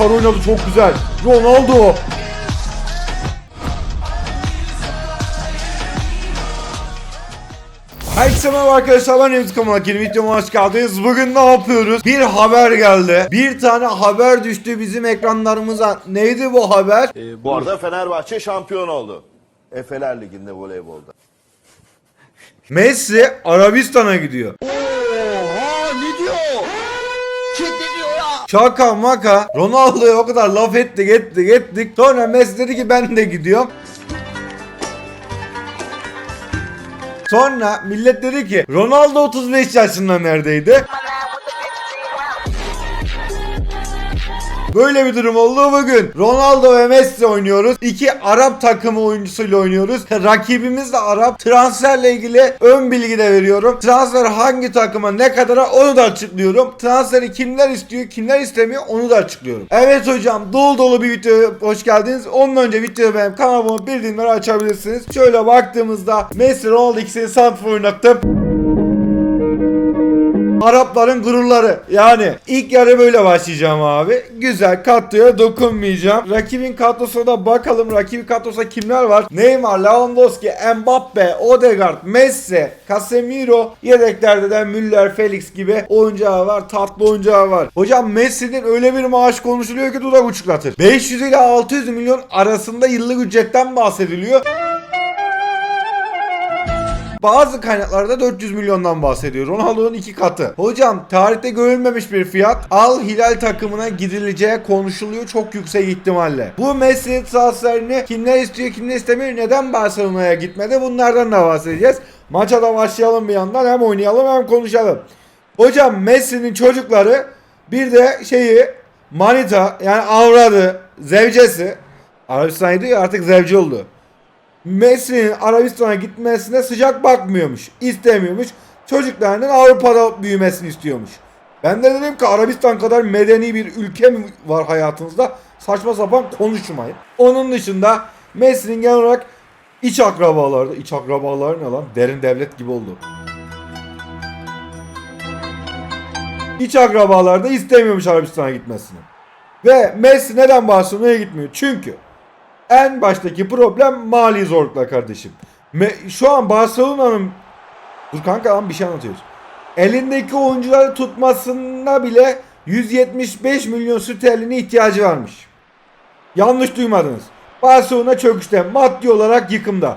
Icardi oynadı çok güzel. Ronaldo. Herkese merhaba arkadaşlar ben Remzi Kamal yeni videoma hoş geldiniz. Bugün ne yapıyoruz? Bir haber geldi. Bir tane haber düştü bizim ekranlarımıza. Neydi bu haber? Bu arada Fenerbahçe şampiyon oldu. Efeler Ligi'nde voleybolda. Messi Arabistan'a gidiyor. Oha ne diyor? Ciddi diyor ya. Şaka maka Ronaldo'ya o kadar laf ettik ettik ettik. Sonra Messi dedi ki ben de gidiyorum. Sonra millet dedi ki Ronaldo 35 yaşında neredeydi? Böyle bir durum oldu bugün. Ronaldo ve Messi oynuyoruz. İki Arap takımı oyuncusuyla oynuyoruz. Rakibimiz de Arap. Transferle ilgili ön bilgi de veriyorum. Transfer hangi takıma ne kadara onu da açıklıyorum. Transferi kimler istiyor kimler istemiyor onu da açıklıyorum. Evet hocam dolu dolu bir video hoş geldiniz. Ondan önce videoyu benim kanalıma bildirimleri açabilirsiniz. Şöyle baktığımızda Messi Ronaldo ikisini santrfor oynattım. Arapların gururları. Yani ilk yarı böyle başlayacağım abi. Güzel kadroya dokunmayacağım. Rakibin kadrosuna bakalım. Rakibin kadrosunda kimler var? Neymar, Lewandowski, Mbappe, Odegaard, Messi, Casemiro. Yedeklerde de Müller, Felix gibi oyuncağı var. Tatlı oyuncağı var. Hocam Messi'nin öyle bir maaş konuşuluyor ki dudak uçuklatır. 500 ile 600 milyon arasında yıllık ücretten bahsediliyor. Bazı kaynaklarda 400 milyondan bahsediyor. Ronaldo'nun iki katı. Hocam tarihte görülmemiş bir fiyat. Al Hilal takımına gidileceği konuşuluyor çok yüksek ihtimalle. Bu Messi transferini kimler istiyor kimler istemiyor neden Barcelona'ya gitmedi bunlardan da bahsedeceğiz. Maça da başlayalım bir yandan hem oynayalım hem konuşalım. Hocam Messi'nin çocukları bir de şeyi Manita yani avradı, zevcesi. Arabistan'a gidiyor artık zevci oldu. Messi'nin Arabistan'a gitmesine sıcak bakmıyormuş. istemiyormuş. Çocuklarının Avrupa'da büyümesini istiyormuş. Ben de dedim ki Arabistan kadar medeni bir ülke mi var hayatınızda? Saçma sapan konuşmayın. Onun dışında Messi'nin genel olarak iç akrabaları, iç akrabaları ne lan? Derin devlet gibi oldu. İç akrabalar da istemiyormuş Arabistan'a gitmesini. Ve Messi neden Barcelona'ya gitmiyor? Çünkü en baştaki problem mali zorluklar kardeşim. Me- şu an Barcelona'nın Dur kanka lan bir şey anlatıyoruz. Elindeki oyuncuları tutmasında bile 175 milyon sterline ihtiyacı varmış. Yanlış duymadınız. Barcelona çöküşte maddi olarak yıkımda.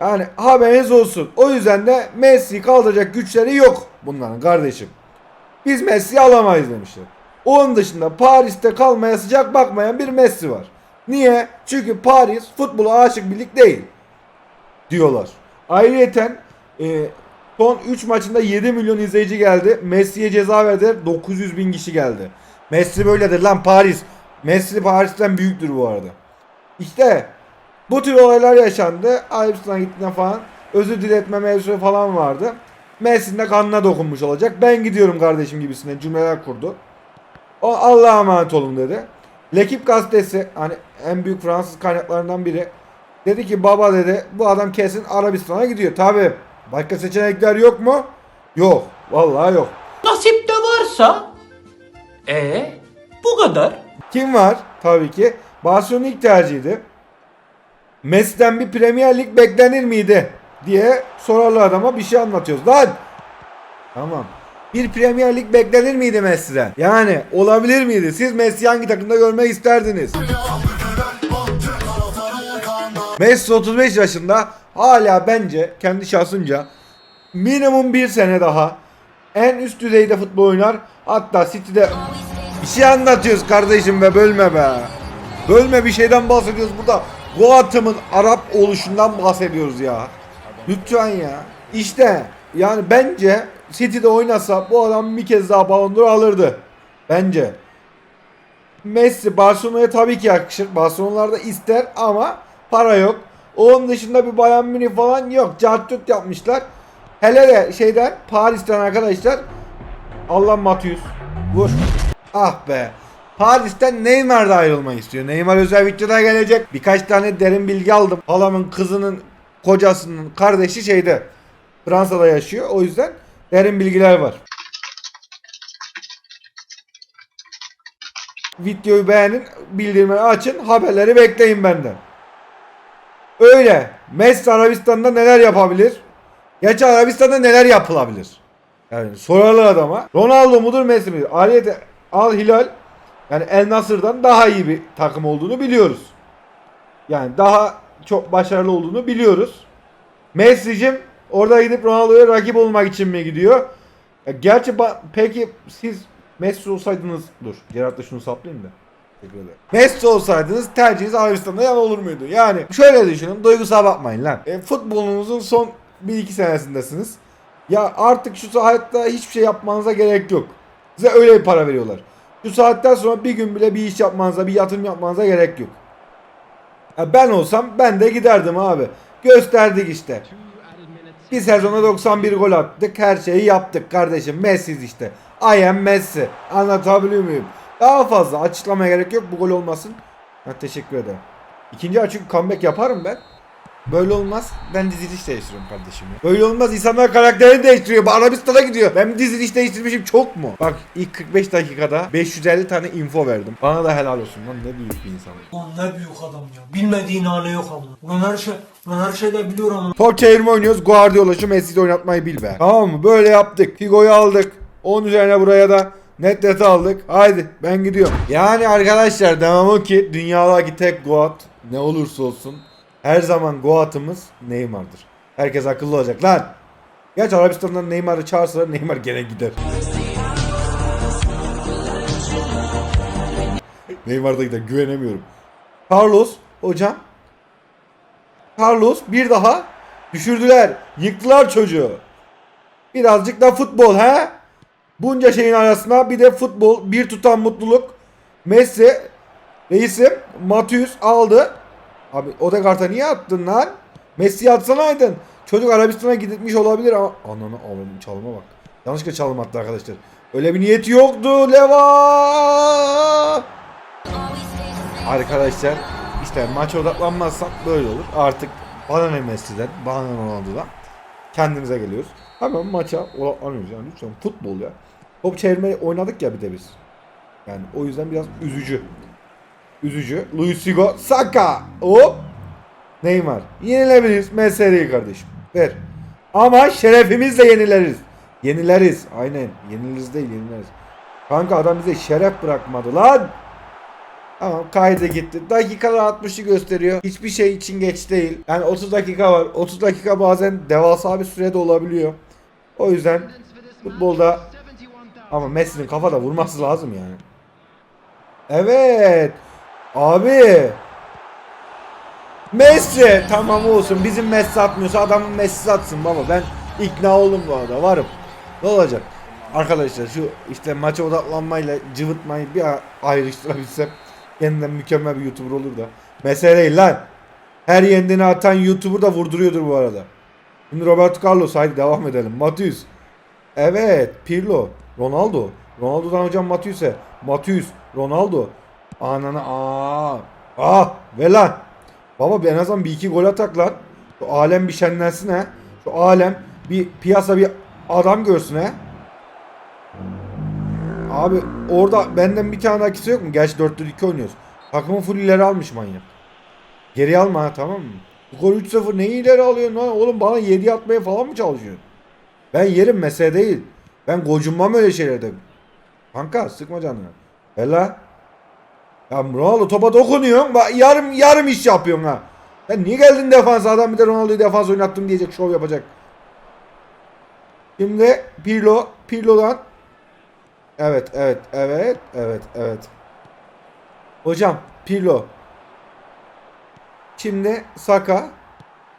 Yani haberiniz olsun. O yüzden de Messi kaldıracak güçleri yok bunların kardeşim. Biz Messi'yi alamayız demişler. Onun dışında Paris'te kalmaya sıcak bakmayan bir Messi var. Niye? Çünkü Paris futbola aşık bir lig değil. Diyorlar. Ayrıyeten e, son 3 maçında 7 milyon izleyici geldi. Messi'ye ceza verdiler. 900 bin kişi geldi. Messi böyledir lan Paris. Messi Paris'ten büyüktür bu arada. İşte bu tür olaylar yaşandı. Arabistan'a gittiğinde falan özür diletme mevzusu falan vardı. Messi'nin de kanına dokunmuş olacak. Ben gidiyorum kardeşim gibisine cümleler kurdu. O Allah'a emanet olun dedi. Lekip gazetesi hani en büyük Fransız kaynaklarından biri dedi ki baba dedi bu adam kesin Arabistan'a gidiyor. Tabi başka seçenekler yok mu? Yok. Vallahi yok. Nasip de varsa e bu kadar. Kim var? Tabii ki. Barcelona ilk tercihiydi. Messi'den bir Premier Lig beklenir miydi? diye sorarlar adama bir şey anlatıyoruz. Lan! Tamam. Bir Premier Lig beklenir miydi Messi'den? Yani olabilir miydi? Siz Messi hangi takımda görmek isterdiniz? Messi 35 yaşında hala bence kendi şahsımca minimum bir sene daha en üst düzeyde futbol oynar. Hatta City'de bir şey anlatıyoruz kardeşim be bölme be. Bölme bir şeyden bahsediyoruz burada. Bu atımın Arap oluşundan bahsediyoruz ya. Lütfen ya. İşte yani bence City'de oynasa bu adam bir kez daha Ballon d'Or alırdı. Bence. Messi Barcelona'ya tabii ki yakışır. Barcelona'lar da ister ama para yok. Onun dışında bir Bayern Münih falan yok. Cartut yapmışlar. Hele de şeyden Paris'ten arkadaşlar Allah Matius. Vur. Ah be. Paris'ten Neymar da ayrılmayı istiyor. Neymar özel videoda gelecek. Birkaç tane derin bilgi aldım. Halamın kızının kocasının kardeşi şeyde Fransa'da yaşıyor. O yüzden derin bilgiler var. Videoyu beğenin, bildirimleri açın, haberleri bekleyin benden. Öyle. Messi Arabistan'da neler yapabilir? Gerçi Arabistan'da neler yapılabilir? Yani sorarlar adama. Ronaldo mudur Messi midir? Aliyet Al Hilal yani El Nasır'dan daha iyi bir takım olduğunu biliyoruz. Yani daha çok başarılı olduğunu biliyoruz. Messi'cim orada gidip Ronaldo'ya rakip olmak için mi gidiyor? Ya gerçi peki siz Messi olsaydınız dur Gerard'da şunu saplayayım da. Messi olsaydınız tercihiniz Arabistan'da yan olur muydu? Yani şöyle düşünün duygusal bakmayın lan. E, futbolunuzun son 1-2 senesindesiniz. Ya artık şu saatte hiçbir şey yapmanıza gerek yok. Size öyle bir para veriyorlar. Şu saatten sonra bir gün bile bir iş yapmanıza, bir yatırım yapmanıza gerek yok. Ya ben olsam ben de giderdim abi. Gösterdik işte. Bir sezona 91 gol attık. Her şeyi yaptık kardeşim. Messi'yiz işte. I am Messi. Anlatabiliyor muyum? Daha fazla açıklamaya gerek yok. Bu gol olmasın. Ha, teşekkür ederim. İkinci açık comeback yaparım ben. Böyle olmaz. Ben diziliş değiştiriyorum kardeşim. ya. Böyle olmaz. İnsanlar karakterini değiştiriyor. Bu Arabistan'a gidiyor. Ben diziliş değiştirmişim çok mu? Bak ilk 45 dakikada 550 tane info verdim. Bana da helal olsun lan ne büyük bir insan. Lan ne büyük adam ya. Bilmediğin hali yok ama. Ulan her şey, ulan her şey de biliyor ama. Top çevirme oynuyoruz. Guardiola şu Messi'yi oynatmayı bil be. Tamam mı? Böyle yaptık. Figo'yu aldık. Onun üzerine buraya da Nedved'i aldık. Haydi ben gidiyorum. Yani arkadaşlar devam o ki dünyadaki tek Goat ne olursa olsun her zaman Goat'ımız Neymar'dır. Herkes akıllı olacak lan. Gerçi Arabistan'dan Neymar'ı çağırsalar Neymar gene gider. Neymar da gider güvenemiyorum. Carlos hocam Carlos bir daha düşürdüler. Yıktılar çocuğu. Birazcık da futbol he? Bunca şeyin arasında bir de futbol, bir tutan mutluluk. Messi, reisim, Matius aldı. Abi Odegaard'a niye attın lan? Messi'yi atsanaydın. Çocuk Arabistan'a gitmiş olabilir ama... Ananı avradım çalıma bak. Yanlışlıkla çalım attı arkadaşlar. Öyle bir niyeti yoktu. Leva! Arkadaşlar işte maç odaklanmazsak böyle olur. Artık bana ne Messi'den, bana ne Ronaldo'dan kendimize geliyoruz. Hemen maça odaklanıyoruz yani lütfen futbol ya. Top çevirmeyi oynadık ya bir de biz. Yani o yüzden biraz üzücü. Üzücü. Luis Figo, Saka. Hop. Neymar. Yenilebiliriz. Meseleyi kardeşim. Ver. Ama şerefimizle yenileriz. Yenileriz. Aynen. Yeniliriz değil yenileriz. Kanka adam bize şeref bırakmadı lan. Tamam kayda gitti. Dakikalar 60'ı gösteriyor. Hiçbir şey için geç değil. Yani 30 dakika var. 30 dakika bazen devasa bir sürede olabiliyor. O yüzden futbolda ama Messi'nin kafada vurması lazım yani. Evet. Abi. Messi. Tamam olsun. Bizim Messi atmıyorsa adamın Messi atsın baba. Ben ikna oldum bu arada. Varım. Ne olacak? Arkadaşlar şu işte maça odaklanmayla cıvıtmayı bir ayrıştırabilsem yeniden mükemmel bir YouTuber olur da. Mesele lan. Her yendiğini atan YouTuber da vurduruyordur bu arada. Şimdi Roberto Carlos haydi devam edelim. Matius. Evet. Pirlo. Ronaldo. Ronaldo'dan hocam Matius'e. Matius. Ronaldo. Ananı aa. Ah ve lan. Baba bir en azından bir iki gol atak lan. Şu alem bir şenlensin ha. Şu alem bir piyasa bir adam görsün ha. Abi orada benden bir tane akisi yok mu? Gerçi 4'te 2 oynuyoruz. Takımın full ileri almış manyak. Geri alma ha tamam mı? Bu gol 3-0 neyi ileri alıyorsun lan? Oğlum bana 7 atmaya falan mı çalışıyorsun? Ben yerim mesele değil. Ben gocunmam öyle şeylerde. Kanka sıkma canını. Bella. Ya Ronaldo topa dokunuyor. Bak yarım yarım iş yapıyorsun ha. Sen niye geldin defansa adam bir de Ronaldo'yu defans oynattım diyecek şov yapacak. Şimdi Pirlo. Pirlo'dan. Evet evet evet evet evet. Hocam Pirlo. Şimdi Saka.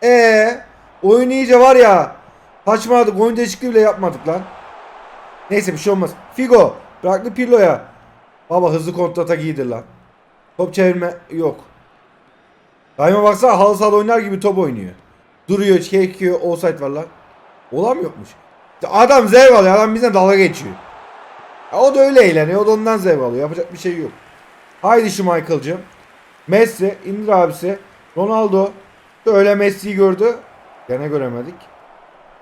E oyun iyice var ya. Saçmaladık. Oyun değişikliği bile yapmadık lan. Neyse bir şey olmaz. Figo. Bıraktı Pirlo'ya. Baba hızlı kontrata giydir lan. Top çevirme yok. Daima baksana halı sahada oynar gibi top oynuyor. Duruyor, çekiyor, offside var lan. Olan mı yokmuş? Adam zevk alıyor. Adam bizden dalga geçiyor. Ya o da öyle eğleniyor. O da ondan zevk alıyor. Yapacak bir şey yok. Haydi şu Michael'cığım. Messi indir abisi. Ronaldo. Öyle Messi'yi gördü. Gene göremedik.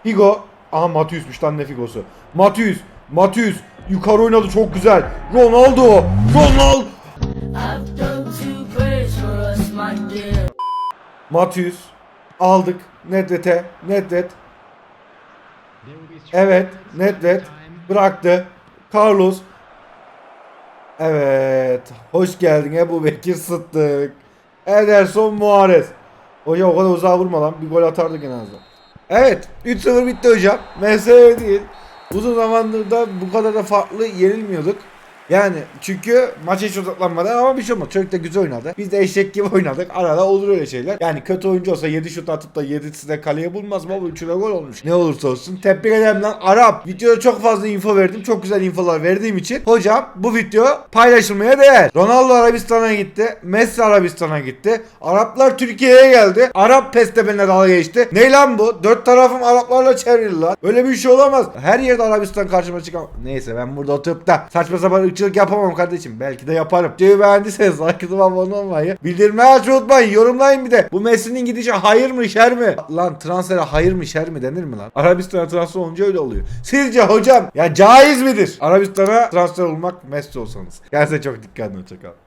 Figo. Aha Matius'muş lan ne Figo'su. Matius. Matius. Yukarı oynadı çok güzel. Ronaldo. Ronaldo. Matius. Aldık. Nedved'e. Nedved. Evet. Nedved. Bıraktı. Carlos. Evet. Hoş geldin Ebu Bekir Sıddık. Ederson Muarez. Hocam o kadar uzağa vurma lan. Bir gol atardık en azından. Evet. 3-0 bitti hocam. Mesele değil. Uzun zamandır da bu kadar da farklı yenilmiyorduk. Yani çünkü maça hiç odaklanmadı ama bir şey olmadı. Çocuk da güzel oynadı. Biz de eşek gibi oynadık. Arada olur öyle şeyler. Yani kötü oyuncu olsa 7 şut atıp da 7'si de kaleye bulmaz mı? Bu 3'üne gol olmuş. Ne olursa olsun. Tebrik ederim lan Arap. Videoda çok fazla info verdim. Çok güzel infolar verdiğim için. Hocam bu video paylaşılmaya değer. Ronaldo Arabistan'a gitti. Messi Arabistan'a gitti. Araplar Türkiye'ye geldi. Arap peste benimle dalga geçti. Ne lan bu? Dört tarafım Araplarla çevrili lan. Öyle bir şey olamaz. Her yerde Arabistan karşıma çıkan. Neyse ben burada oturup da saçma sapan ırkçılık yapamam kardeşim. Belki de yaparım. Videoyu beğendiyseniz like'ı abone olmayı. Bildirmeyi açmayı unutmayın. Yorumlayın bir de. Bu Messi'nin gidişi hayır mı şer mi? Lan transfere hayır mı şer mi denir mi lan? Arabistan'a transfer olunca öyle oluyor. Sizce hocam ya caiz midir? Arabistan'a transfer olmak Messi olsanız. Kendinize çok dikkat edin. Hoşçakalın.